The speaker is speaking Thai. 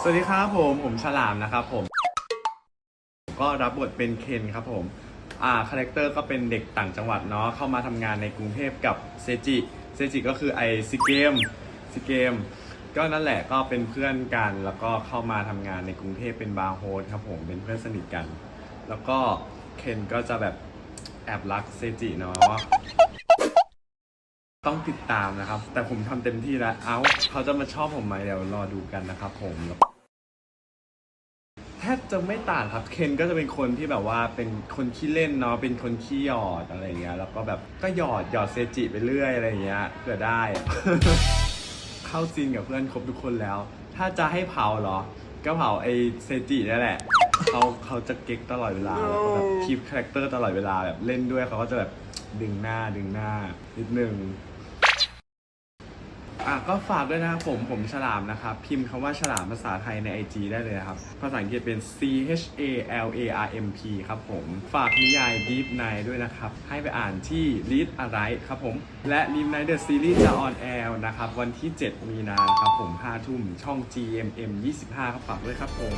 สวัสดีครับผม ผมฉลามนะครับผม ก็รับบทเป็นเคนครับผมอ่าคาแรคเตอร์ก็เป็นเด็กต่างจังหวัดเนาะเข้ามาทำงานในกรุงเทพกับเซจิเซจิก็คือไอซิเกมซิเกมก็นั่นแหละก็เป็นเพื่อนกัน แล้วก็เข้ามาทำงานในกรุงเทพเป็นบาร์โฮสครับผมเป็นเพื่อนสนิทกัน แล้วก็เคนก็จะแบบแอบรักเซจิเนาะ ต้องติดตามนะครับ แต่ผมทำเต็มที่แล้วเอ้าเขาจะมาชอบผมไหมเดี๋ยวรอดูกันนะครับผมแทบจะไม่ต่างครับเคนก็จะเป็นคนที่แบบว่าเป็นคนขี้เล่นเนาะเป็นคนขี้หยอดอะไรเงี้ยแล้วก็แบบก็หยอดหยอดเซจิไปเรื่อยอะไรเงี้ยเผื่อได้ เข้าซีนกับเพื่อนครบทุกคนแล้ว ถ้าจะให้เผาเหรอ ก็เผาไอเซจินั่นแหละเขาเขาจะเก๊กตลอดเวลาแล้วก็แบบคีปคาแรคเตอร์ตลอดเวลาแบบเล่นด้วยเขาก็จะแบบดึงหน้าดึงหน้านิดนึง อะก็ฝากด้วยนะครับผมผมฉลามนะครับ พิมพ์คำว่าฉลามภาษาไทยใน IG ได้เลยครับ ภาษาอังกฤษเป็น C H A L A R M P ครับผม ฝากนิยาย Deep Night ด้วยนะครับ ให้ไปอ่านที่ Read อะไรครับผม และ Deep Night The Series จะออนแอร์นะครับ วันที่ 7 มีนาครับผม5ทุ่มช่อง GMM 25 ครับฝากด้วยครับผม